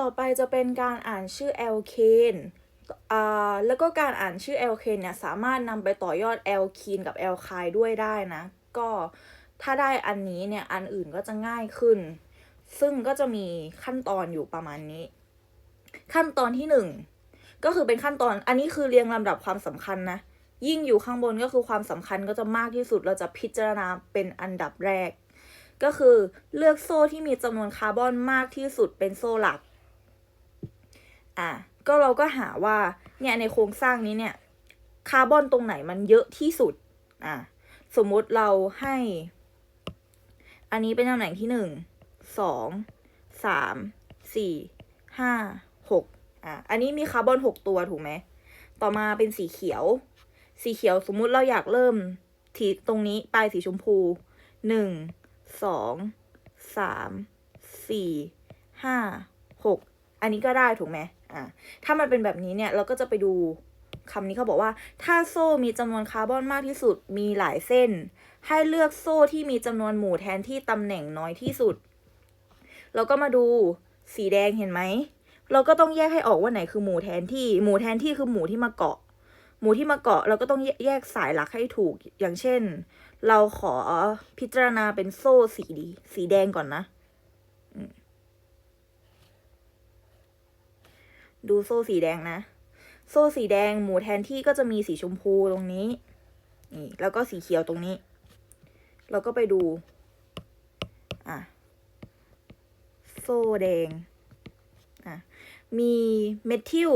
ต่อไปจะเป็นการอ่านชื่อแอลเคนอ่าแล้วก็การอ่านชื่อแอลเคนเนี่ยสามารถนำไปต่อยอดแอลคีนกับแอลไคด้วยได้นะ ก็ถ้าได้อันนี้เนี่ยอันอื่นก็จะง่ายขึ้น ซึ่งก็จะมีขั้นตอนอยู่ประมาณนี้ ขั้นตอนที่หนึ่งก็คือเป็นขั้นตอนอันนี้คือเรียงลำดับความสำคัญนะยิ่งอยู่ข้างบนก็คือความสำคัญก็จะมากที่สุดเราจะพิจารณาเป็นอันดับแรก ก็คือเลือกโซ่ที่มีจำนวนคาร์บอนมากที่สุดเป็นโซ่หลัก อะก็เราก็หาว่าเนี่ยในโครงสร้างนี้เนี่ยคาร์บอนตรงไหนมันเยอะที่สุดอะสมมุติเราให้ อันนี้เป็นตำแหน่งที่หนึ่งสองสามสี่ห้าหกอะอันนี้มีคาร์บอนหกตัวถูกไหมต่อมาเป็นสีเขียว สีเขียวสมมุติเราอยากเริ่มที่ตรงนี้ปลายสีชมพูหนึ่งสองสามสี่ห้าหกอันนี้ก็ได้ถูกไหม อะถ้ามันเป็นแบบนี้เนี่ยเราก็จะไปดูคำนี้เขาบอกว่า ถ้าโซ่มีจำนวนคาร์บอนมากที่สุดมีหลายเส้น ให้เลือกโซ่ที่มีจำนวนหมู่แทนที่ตำแหน่งน้อยที่สุด เราก็มาดูสีแดงเห็นไหม เราก็ต้องแยกให้ออกว่าไหนคือหมู่แทนที่ หมู่แทนที่คือหมู่ที่มาเกาะ หมู่ที่มาเกาะเราก็ต้องแยแยกสายหลักให้ถูก อย่างเช่น เราขอพิจารณาเป็นโซ่สีดี สีแดงก่อนนะอืม ดูโซ่สีแดงนะ โซ่สีแดงหมูแทนที่ก็จะมีสีชมพูตรงนี้ นี่ แล้วก็สีเขียวตรงนี้ เราก็ไปดู อะ โซ่แดง อะ มีเมทิล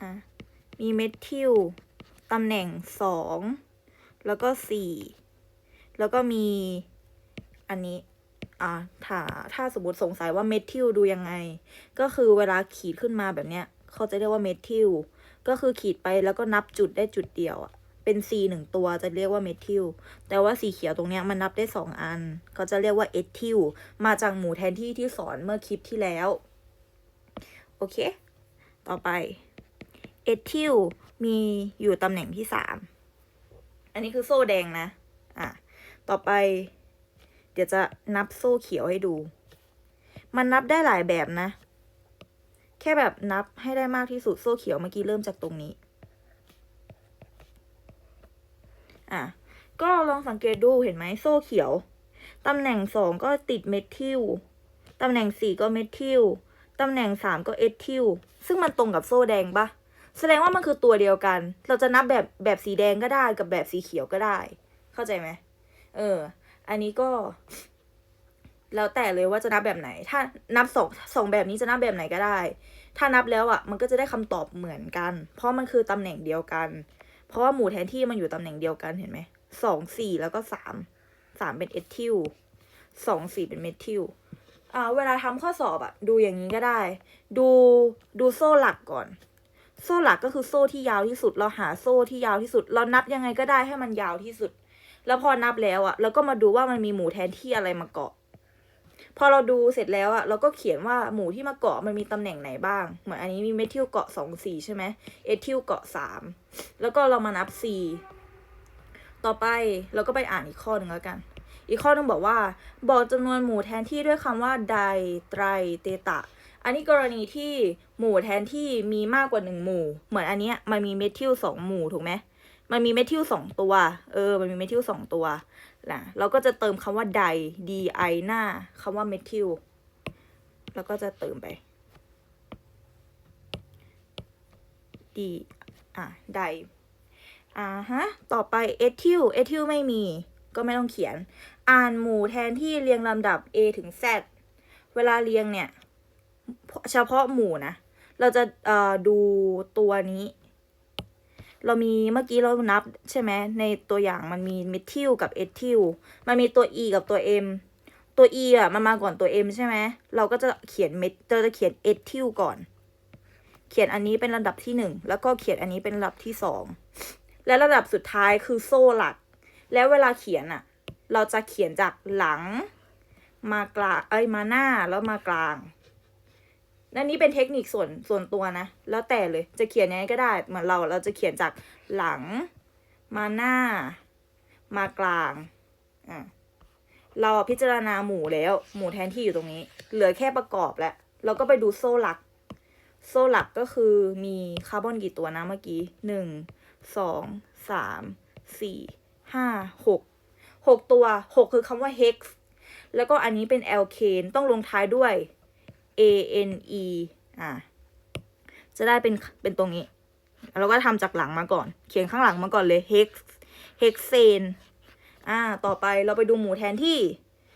อะ มีเมทิลตำแหน่งสอง แล้วก็สี่ แล้วก็มีอันนี้ อ่าถ้าถ้าสมมติสงสัยว่าเมทิลดูยังไง ก็คือเวลาขีดขึ้นมาแบบเนี้ย เขาจะเรียกว่าเมทิลก็คือขีดไปแล้วก็นับจุดได้จุดเดียวอะเป็น C หนึ่งตัวจะเรียกว่าเมทิลแต่ว่าสีเขียวตรงเนี้ยมันนับได้สองอันเขาจะเรียกว่าเอทิลมาจากหมู่แทนที่ที่สอนเมื่อคลิปที่แล้ว โอเค ต่อไปเอทิลมีอยู่ตำแหน่งที่สามอันนี้คือโซ่แดงนะ อะ ต่อไป ดี๋ยวจะนับโซ่เขียวให้ดู มันนับได้หลายแบบนะ แค่แบบนับให้ได้มากที่สุดโซ่เขียวเมื่อกี้เริ่มจากตรงนี้ อะ ก็ลองสังเกตดูเห็นไหมโซ่เขียว ตำแหน่งสองก็ติดเมทิล ตำแหน่งสี่ก็เมทิล ตำแหน่งสามก็เอทิล ซึ่งมันตรงกับโซ่แดงปะแสดงว่ามันคือตัวเดียวกัน เราจะนับแบบแบบสีแดงก็ได้กับแบบสีเขียวก็ได้ เข้าใจไหม เออ อันนี้ก็ แล้วแต่เลยว่าจะนับแบบไหน ถ้านับสองสองแบบนี้จะนับแบบไหนก็ได้ ถ้านับแล้วอะ มันก็จะได้คำตอบเหมือนกัน เพราะมันคือตำแหน่งเดียวกัน เพราะว่าหมู่แทนที่มันอยู่ตำแหน่งเดียวกันเห็นไหมสองสี่แล้วก็สามสามเป็นเอทิลสองสี่เป็นเมทิลอ่าเวลาทำข้อสอบอะดูอย่างนี้ก็ได้ ดูดูโซ่หลักก่อน โซ่หลักก็คือโซ่ที่ยาวที่สุด เราหาโซ่ที่ยาวที่สุด เรานับยังไงก็ได้ให้มันยาวที่สุด แล้วพอนับแล้วอะเราก็มาดูว่ามันมีหมู่แทนที่อะไรมาเกาะ พอเราดูเสร็จแล้วอะเราก็เขียนว่าหมู่ที่มาเกาะมันมีตำแหน่งไหนบ้าง เหมือนอันนี้มีเมทิลเกาะสองสี่ใช่ไหมเอทิลเกาะสามแล้วก็เรามานับสี่ต่อไปเราก็ไปอ่านอีกข้อหนึ่งแล้วกัน อีกข้อหนึงบอกว่า บอกจำนวนหมู่แทนที่ด้วยคำว่าไดไตรเตตะ อันนี้กรณีที่หมู่แทนที่มีมากกว่าหนึ่งหมู่ เหมือนอันเนี้ยมันมีเมทิลสองหมู่ถูกไหม มันมีเมทิลสองตัว เออ มันมีเมทิลสองตัวนะเราก็จะเติมคำว่าได d i หน้าคำว่าเมทิลแล้วก็จะเติมไป d อะไดอ่าฮะ ต่อไปเอทิลเอทิลไม่มี ก็ไม่ต้องเขียน อ่านหมู่แทนที่เรียงลำดับ A ถึง Z เวลาเรียงเนี่ย เฉพาะหมู่นะ เราจะอ่อดูตัวนี้ เรามีเมื่อกี้เรานับใช่ไหมในตัวอย่างมันมีเมทิลกับเอทิลมันมีตัว E กับตัว M ตัว E อะมันมาก่อนตัว M ใช่ไหมเราก็จะเขียนเมทเราจะเขียนเอทิลก่อน เขียนอันนี้เป็นลำดับที่หนึ่งแล้วก็เขียนอันนี้เป็นลำดับที่สองและระดับสุดท้ายคือโซ่หลัก แล้วเวลาเขียนอะ เราจะเขียนจากหลังมากลางเอ้ยมาหน้าแล้วมากลาง นั่นนี่เป็นเทคนิคส่วนส่วนตัวนะ แล้วแต่เลยจะเขียนยังไงก็ได้เหมือนเราเราจะเขียนจากหลังมาหน้ามากลางอะเราพิจารณาหมู่แล้ว หมู่แทนที่อยู่ตรงนี้ เหลือแค่ประกอบแล้วแล้วก็ไปดูโซ่หลัก โซ่หลักก็คือมีคาร์บอนกี่ตัวนะเมื่อกี้หนึ่งสองสามสี่ห้าหกหกตัวหกคือคำว่า hex แล้วก็อันนี้เป็น alkane ต้องลงท้ายด้วย a n e อ่าจะได้เป็นเป็นตรงนี้ เราก็ทำจากหลังมาก่อน เขียนข้างหลังมาก่อนเลย hex hexane อ่า ต่อไปเราไปดูหมู่แทนที่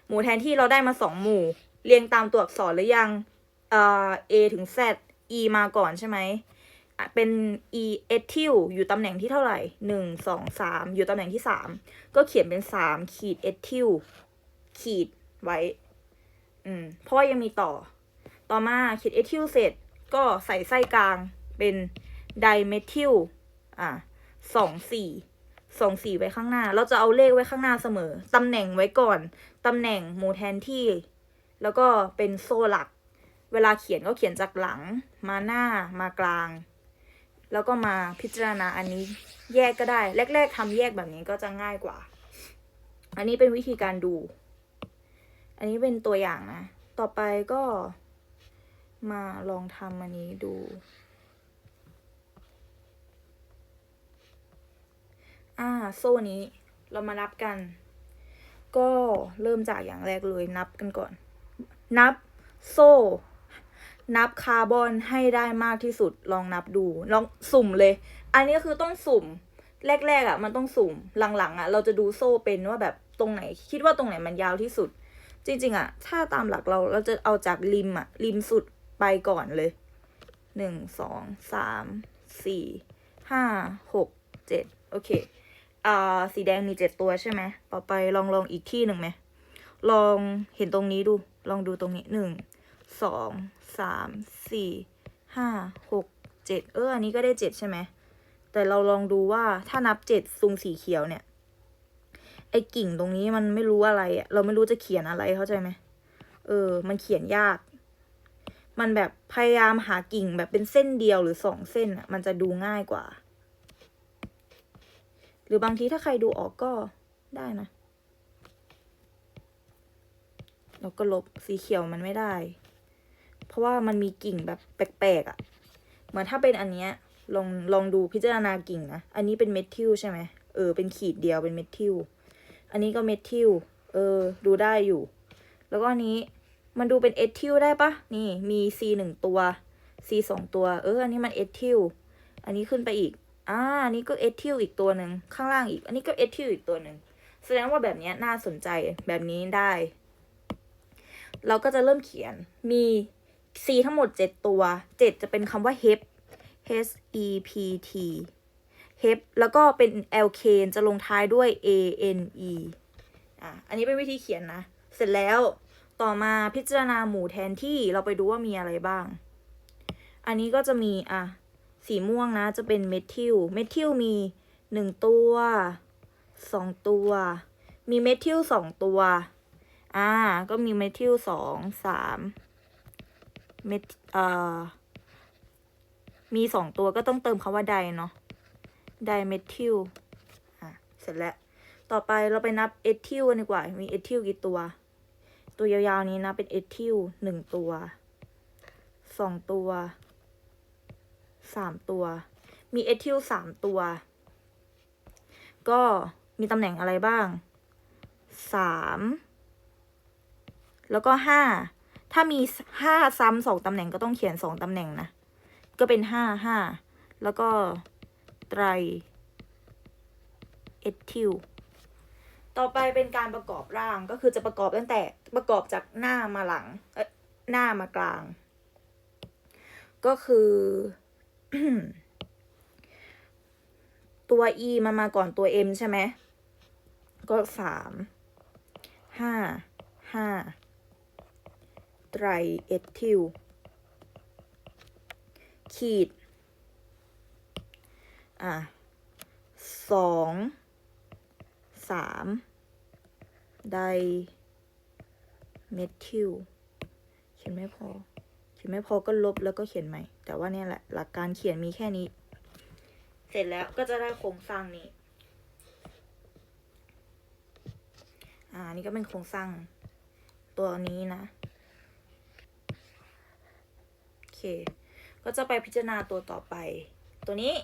หมู่แทนที่เราได้มาสองหมู่ เรียงตามตัวอักษรหรือยังเอ่อ A ถึง Z E มาก่อนใช่ไหมเป็น E เอทิลอยู่ตำแหน่งที่เท่าไหร่หนึ่งสองสามอยู่ตำแหน่งที่สามก็เขียนเป็นสามขีดเอทิลขีดไว้ อืม เพราะว่ายังมีต่อ ต่อมาขีดเอทิลเสร็จก็ใส่ไส้กลางเป็นไดเมทิลอะสองสี่สองสี่ไว้ข้างหน้า เราจะเอาเลขไว้ข้างหน้าเสมอ ตำแหน่งไว้ก่อน ตำแหน่งหมู่แทนที่ แล้วก็เป็นโซ่หลัก เวลาเขียนก็เขียนจากหลัง มาหน้ามากลาง แล้วก็มาพิจารณาอันนี้แยกก็ได้ แรก ๆทำแยกแบบนี้ก็จะง่ายกว่า อันนี้เป็นวิธีการดู อันนี้เป็นตัวอย่างนะ ต่อไปก็ มาลองทำอันนี้ดู อ่า โซ่นี้เรามานับกัน ก็เริ่มจากอย่างแรกเลยนับกันก่อน นับโซ่ นับคาร์บอนให้ได้มากที่สุดลองนับดู ลองสุ่มเลย อันนี้คือต้องสุ่ม แรกๆอะ มันต้องสุ่ม หลังๆอะ เราจะดูโซ่เป็นว่าแบบตรงไหน คิดว่าตรงไหนมันยาวที่สุดจริงๆอะถ้าตามหลักเราเราจะเอาจากริมอะริมสุด ไปก่อนเลยหนึ่งสองสามสี่ห้าหกเจ็ดโอเคอ่าสีแดงมีเจ็ดตัวใช่ไหมต่อไปลองลองอีกที่หนึ่งไหมลองเห็นตรงนี้ดู ลองดูตรงนี้หนึ่งสองสามสี่ห้าหกเจ็ดเอออันนี้ก็ได้เจ็ดใช่ไหมแต่เราลองดูว่าถ้านับเจ็ดซุงสีเขียวเนี่ยไอ้กิ่งตรงนี้มันไม่รู้อะไรอะเราไม่รู้จะเขียนอะไรเข้าใจไหมเออ มันเขียนยาก มันแบบพยายามหากิ่งแบบเป็นเส้นเดียวหรือสองเส้นอะมันจะดูง่ายกว่า หรือบางทีถ้าใครดูออกก็ได้นะแล้วก็ลบสีเขียวมันไม่ได้ เพราะว่ามันมีกิ่งแบบแปลกๆอะ่ะ เหมือนถ้าเป็นอันเนี้ยลองลองดูพิจารณากิ่งนะ อันนี้เป็นเมทิลใช่ไหมเออเป็นขีดเดียวเป็นเมทิล อันนี้ก็เมทิล เออ ดูได้อยู่ แล้วก็อันนี้ มันดูเป็นเอทิลได้ปะนี่มี C หนึ่งตัว C สองตัว เออ อันนี้มันเอทิลอันนี้ขึ้นไปอีก อ่าอันนี้ก็เอทิลอีกตัวหนึ่งข้างล่างอีก อันนี้ก็เอทิลอีกตัวหนึ่งแสดงว่าแบบนี้น่าสนใจแบบนี้ได้ เราก็จะเริ่มเขียนมี C ทั้งหมด 7 ตัว 7 จะเป็นคำว่า hep h e p t hep แล้วก็เป็น alkane จะลงท้ายด้วย a n e อะอันนี้เป็นวิธีเขียนนะ เสร็จแล้ว ต่อมาพิจารณาหมู่แทนที่เราไปดูว่ามีอะไรบ้าง อันนี้ก็จะมีอะสีม่วงนะจะเป็นเมทิล เมทิลมีหนึ่งตัวสองตัว มีเมทิลสองตัว อ่า ก็มีเมทิลสองสามเมทเอ่อ มีสองตัวก็ต้องเติมคำว่าไดเนาะ ไดเมทิล อะ เสร็จแล้ว ต่อไปเราไปนับเอทิลกันดีกว่า มีเอทิลกี่ตัว ตัวยาวๆนี้นะ เป็นเอทิลหนึ่งตัวสองตัวสามตัว มีเอทิลสามตัว ก็มีตำแหน่งอะไรบ้างสามแล้วก็ห้าถ้ามีห้าซ้ำสองตำแหน่งก็ต้องเขียนสองตำแหน่งนะ ก็เป็นห้าห้าแล้วก็ไตรเอทิลต่อไปเป็นการประกอบร่างก็คือจะประกอบตั้งแต่ ประกอบจากหน้ามาหลังเอ้หน้ามากลาง ก็คือ ตัว e มันมาก่อนตัว m ใช่ไหม ก็สามห้าห้าไตรเอทิลขีด อะสองสามได เมทิลเขียนไม่พอ เขียนไม่พอก็ลบแล้วก็เขียนใหม่ แต่ว่าเนี่ยแหละ หลักการเขียนมีแค่นี้ เสร็จแล้วก็จะได้โครงสร้างนี้ อ่า นี่ก็เป็นโครงสร้างตัวนี้นะโอเค ก็จะไปพิจารณาตัวต่อไป ตัวนี้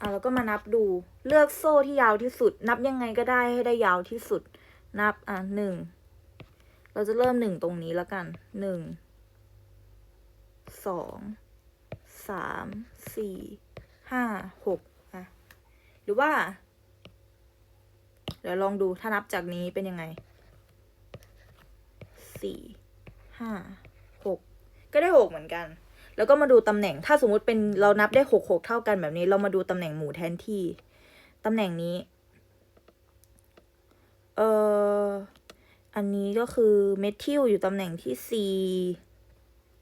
อะแล้วก็มานับดูเลือกโซ่ที่ยาวที่สุด นับยังไงก็ได้ให้ได้ยาวที่สุด นับอะหนึ่ง เราจะเริ่มหนึ่งตรงนี้แล้วกันหนึ่งสองสามสี่ห้าหกอะหรือว่า เดี๋ยวลองดูถ้านับจากนี้เป็นยังไงสี่ห้าหกก็ได้หกเหมือนกัน แล้วก็มาดูตำแหน่งถ้าสมมุติเป็นเรานับได้หกหกเท่ากันแบบนี้ เรามาดูตำแหน่งหมู่แทนที่ตำแหน่งนี้ เอ่อ อันนี้ก็คือเมทิลอยู่ตำแหน่งที่สี่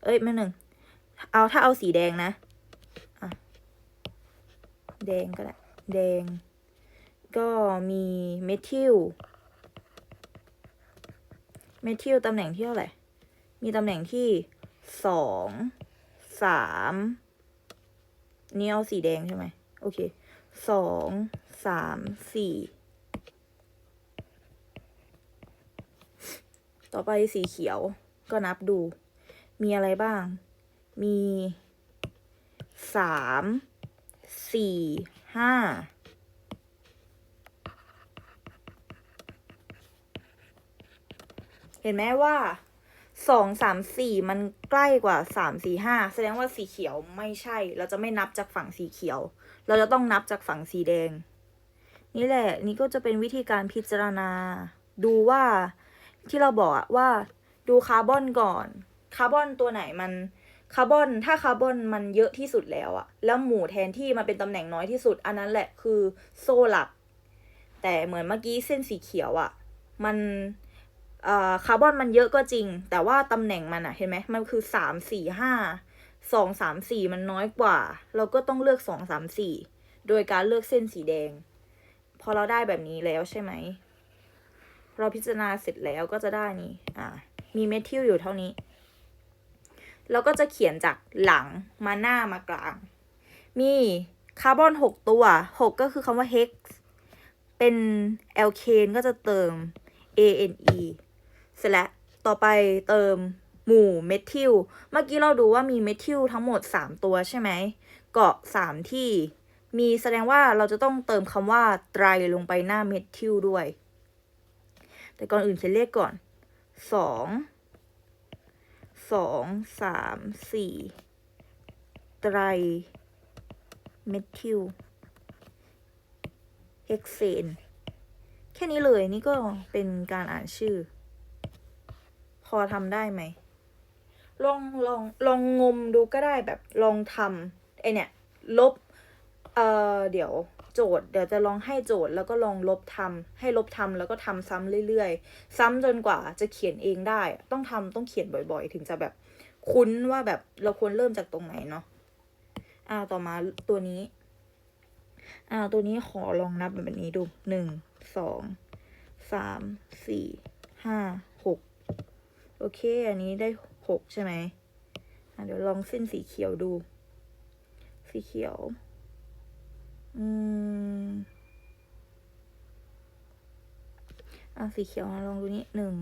เอ้ยไม่หนึ่ง เอาถ้าเอาสีแดงนะะแดงก็ได้ แดง ก็มีเมทิล เมทิลตำแหน่งที่เท่าไหร่ มีตำแหน่งที่สอง สามนี่เอาสีแดงใช่ไหม โอเค สอง สาม สี่ ต่อไปสีเขียวก็นับดู มีอะไรบ้าง มีสามสี่ห้าเห็นไหมว่าสองสามสี่มันใกล้กว่าสามสี่ห้าแสดงว่าสีเขียวไม่ใช่ เราจะไม่นับจากฝั่งสีเขียว เราจะต้องนับจากฝั่งสีแดง นี่แหละ นี่ก็จะเป็นวิธีการพิจารณา ดูว่า ที่เราบอกอะว่าดูคาร์บอนก่อน คาร์บอนตัวไหนมันคาร์บอนถ้าคาร์บอนมันเยอะที่สุดแล้วอะแล้วหมู่แทนที่มันเป็นตำแหน่งน้อยที่สุด อันนั้นแหละคือโซ่หลัก แต่เหมือนเมื่อกี้เส้นสีเขียวอะมันคาร์บอนมันเยอะก็จริง แต่ว่าตำแหน่งมันอะเห็นไหมมันคือสามสี่ห้าสองสามสี่มันน้อยกว่า เราก็ต้องเลือกสองสามสี่โดยการเลือกเส้นสีแดง พอเราได้แบบนี้แล้วใช่ไหม เราพิจารณาเสร็จแล้วก็จะได้นี่ อ่า มีเมทิลอยู่เท่านี้ เราก็จะเขียนจากหลังมาหน้ามากลาง มีคาร์บอนหกตัวหกก็คือคำว่า hex เป็นแอลเคนก็จะเติม ane เสร็จแล้วต่อไปเติมหมู่เมทิล เมื่อกี้เราดูว่ามีเมทิลทั้งหมด 3 ตัวใช่ไหม เกาะ 3 ที่ มีแสดงว่าเราจะต้องเติมคำว่าไตรลงไปหน้าเมทิลด้วย แต่ก่อนอื่นเขียนเลขก่อนสองสองสามสี่ไตรเมทิลเฮกเซนแค่นี้เลยนี่ก็เป็นการอ่านชื่อ พอทำได้ไหม ลองลองลองงมดูก็ได้แบบลองทำไอเนี่ย ลบ เอ่อ เดี๋ยว โจทย์ เดี๋ยวจะลองให้โจทย์แล้วก็ลองลบทำให้ลบทำแล้วก็ทำซ้ำเรื่อยๆ ซ้ำจนกว่าจะเขียนเองได้ ต้องทำต้องเขียนบ่อยๆ ถึงจะแบบคุ้นว่าแบบเราควรเริ่มจากตรงไหนเนาะอ่าต่อมาตัวนี้ อ่าตัวนี้ขอลองนับแบบนี้ดูหนึ่งสองสามสี่ห้าหกโอเค อันนี้ได้หกใช่ไหมอะเดี๋ยวลองเส้นสีเขียวดู สีเขียว อืมอะสีเขียวลองดูนี้หนึ่ง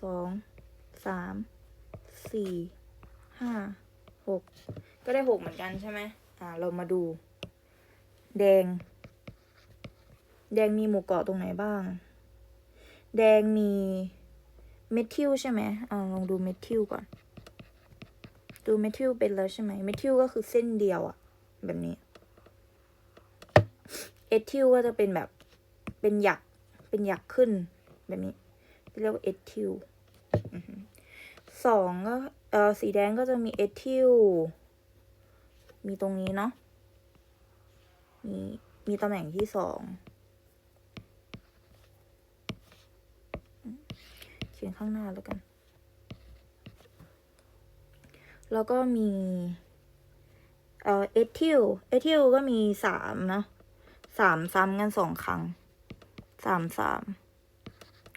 สอง สาม สี่ ห้า หก ก็ได้หกเหมือนกันใช่ไหม อ่า เรามาดู แดง แดงมีหมู่เกาะตรงไหนบ้าง แดงมีเมทิลใช่ไหมอ่าลองดูเมทิลก่อน ดูเมทิลเป็นแล้วใช่ไหมเมทิลก็คือเส้นเดียวอะแบบนี้ เอทิลก็จะเป็นแบบเป็นหยักเป็นหยักขึ้นแบบนี้เรียกว่าเอทิลสองก็เออสีแดงก็จะมีเอทิลมีตรงนี้เนาะมีมีตำแหน่งที่สองเขียนข้างหน้าแล้วกัน แล้วก็มีเอ่อเอทิลเอทิลก็มีสามเนาะ สามซ้ำกันสองครั้งสามสาม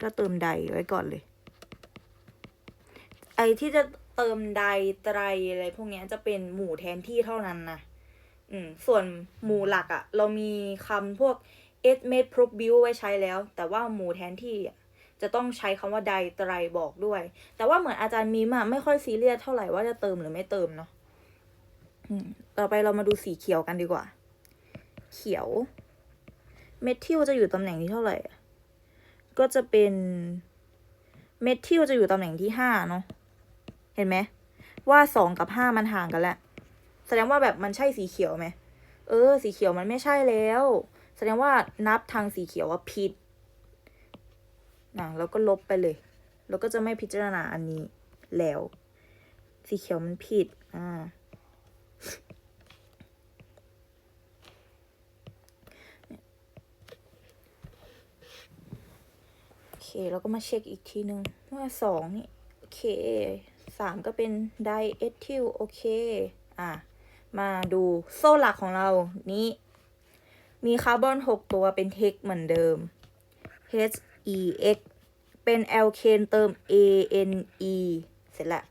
ก็เติมใดไว้ก่อนเลย ไอที่จะเติมใดไตรอะไรพวกเนี้ยจะเป็นหมู่แทนที่เท่านั้นนะอืม ส่วนหมู่หลักอะเรามีคำพวก s m a d e prob build ไว้ใช้แล้ว แต่ว่าหมู่แทนที่อะจะต้องใช้คำว่าใดไตรบอกด้วย แต่ว่าเหมือนอาจารย์มีมอะไม่ค่อยซีเรียสเท่าไหร่ว่าจะเติมหรือไม่เติมเนาะต่อไปเรามาดูสีเขียวกันดีกว่า เขียว เมทิลจะอยู่ตำแหน่งที่เท่าไหร่ ก็จะเป็น เมทิลจะอยู่ตำแหน่งที่ห้าเนาะ เห็นไหม ว่าสองกับห้ามันห่างกันแล้ว แสดงว่าแบบมันใช่สีเขียวไหม เออ สีเขียวมันไม่ใช่แล้ว แสดงว่านับทางสีเขียวว่าผิดนะแล้วก็ลบไปเลย แล้วก็จะไม่พิจารณาอันนี้แล้ว สีเขียวมันผิด อ่า เคแล้วก็มาเช็คอีกทีนึงว่าสองนี่โอเคสามก็เป็นไดเอทิลโอเค อะ มาดูโซ่หลักของเรานี้มีคาร์บอนหกตัวเป็นเทคเหมือนเดิม H E X เป็นแอลเคนเติม A N E เสร็จละ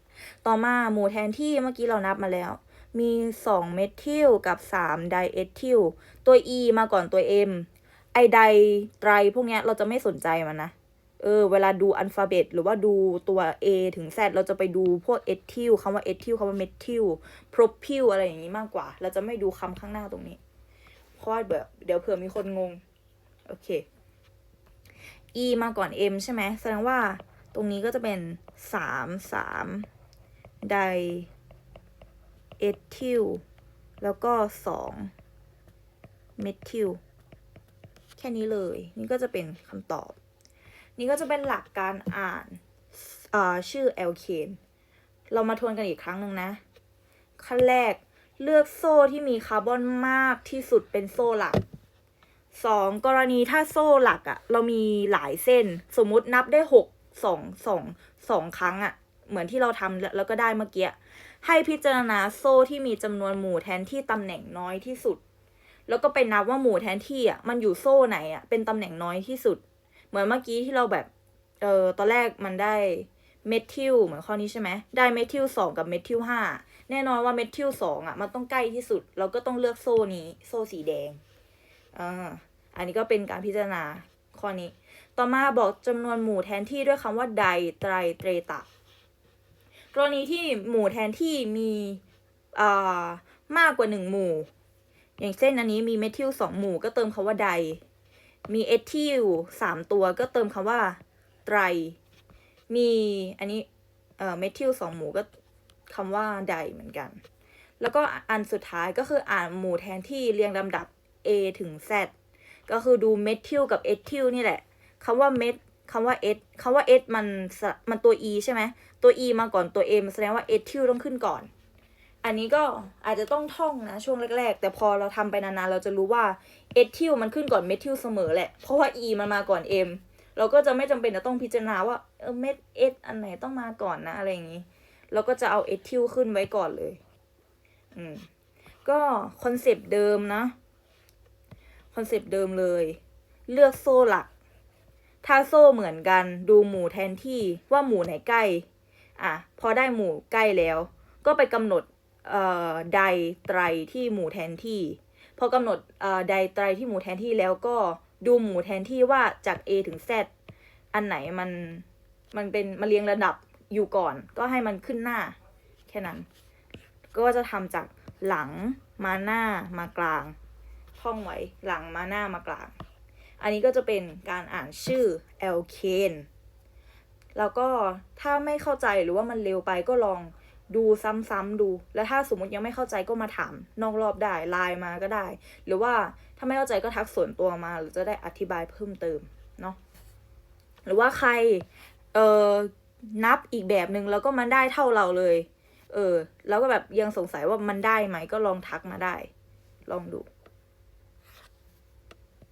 ต่อมาหมู่แทนที่เมื่อกี้เรานับมาแล้ว มี 2 เมทิลกับ 3 ไดเอทิล ตัว E มาก่อนตัว M ไอไดไตรพวกนี้เราจะไม่สนใจมันนะ เออเวลาดูอัลฟาเบตหรือว่าดูตัว A ถึง Z เราจะไปดูพวกเอทิลคำว่าเอทิลคำว่าเมทิลโพรพิลอะไรอย่างนี้มากกว่า เราจะไม่ดูคำข้างหน้าตรงนี้ เพราะว่าแบบเดี๋ยวเผื่อมีคนงง โอเค E มาก่อน M ใช่ไหมแสดงว่าตรงนี้ก็จะเป็นสามสามไดเอทิลแล้วก็สองเมทิลแค่นี้เลย นี่ก็จะเป็นคำตอบ นี่ก็จะเป็นหลักการอ่านอ่าชื่อแอลเคนเรามาทวนกันอีกครั้งหนึ่งนะ ขั้นแรกเลือกโซ่ที่มีคาร์บอนมากที่สุดเป็นโซ่หลักสองกรณีถ้าโซ่หลักอะเรามีหลายเส้น สมมุตินับได้หกสองสองสองครั้งอะเหมือนที่เราทำแล้วก็ได้เมื่อกี้ ให้พิจารณาโซ่ที่มีจำนวนหมู่แทนที่ตำแหน่งน้อยที่สุด แล้วก็ไปนับว่าหมู่แทนที่อะมันอยู่โซ่ไหนอะเป็นตำแหน่งน้อยที่สุด เหมือนเมื่อกี้ที่เราแบบ เออตอนแรกมันได้เมทิลเหมือนข้อนี้ใช่ไหมได้เมทิลสองกับเมทิลห้าแน่นอนว่าเมทิลสองอะมันต้องใกล้ที่สุด เราก็ต้องเลือกโซ่นี้ โซ่สีแดงอ่าอันนี้ก็เป็นการพิจารณาข้อนี้ ต่อมาบอกจำนวนหมู่แทนที่ด้วยคำว่าไดไตรเตรตะ กรณีที่หมู่แทนที่มีอ่ามากกว่าหนึ่งหมู่ อย่างเช่นอันนี้มีเมทิลสองหมู่ก็เติมคำว่าได มีเอทิลสามตัวก็เติมคำว่าไตร มีอันนี้เอ่อเมทิลสองหมูก็คำว่าไดเหมือนกัน แล้วก็อันสุดท้ายก็คืออ่านหมู่แทนที่เรียงลำดับ A ถึง Z ก็คือดูเมทิลกับเอทิลนี่แหละคำว่าเมทคำว่า S คำว่า S มันสะมันตัว E ใช่ไหมตัว E มาก่อนตัว M แสดงว่าเอทิลต้องขึ้นก่อน อันนี้ก็อาจจะต้องท่องนะช่วงแรก ๆ แต่พอเราทำไปนานๆเราจะรู้ว่าเอทิลมันขึ้นก่อนเมทิลเสมอแหละ เพราะว่า E มันมาก่อน M เราก็จะไม่จำเป็นจะต้องพิจารณาว่าเออเมท S อันไหนต้องมาก่อนนะอะไรอย่างนี้ เราก็จะเอาเอทิลขึ้นไว้ก่อนเลย อืม ก็คอนเซปต์เดิมนะ คอนเซปต์เดิมเลย เลือกโซ่หลัก ถ้าโซ่เหมือนกันดูหมู่แทนที่ว่าหมู่ไหนใกล้ อะ พอได้หมู่ใกล้แล้ว ก็ไปกำหนด เอ่อไดไตรที่หมู่แทนที่ พอกำหนดเอ่อไดไตรที่หมู่แทนที่แล้วก็ดูหมู่แทนที่ว่าจาก A ถึง Z อันไหนมันมันเป็นมาเรียงระดับอยู่ก่อน ก็ให้มันขึ้นหน้า แค่นั้น ก็จะทำจากหลังมาหน้ามากลางท่องไว้หลังมาหน้ามากลาง อันนี้ก็จะเป็นการอ่านชื่อแอลเคนแล้วก็ถ้าไม่เข้าใจหรือว่ามันเร็วไปก็ลอง ดูซ้ำๆดู แล้วถ้าสมมติยังไม่เข้าใจก็มาถามนอกรอบได้ไลน์มาก็ได้ หรือว่าถ้าไม่เข้าใจก็ทักส่วนตัวมา หรือจะได้อธิบายเพิ่มเติมเนาะหรือว่าใครเอ่อนับอีกแบบหนึ่งแล้วก็มันได้เท่าเราเลย เออ แล้วก็แบบยังสงสัยว่ามันได้ไหมก็ลองทักมาได้ ลองดู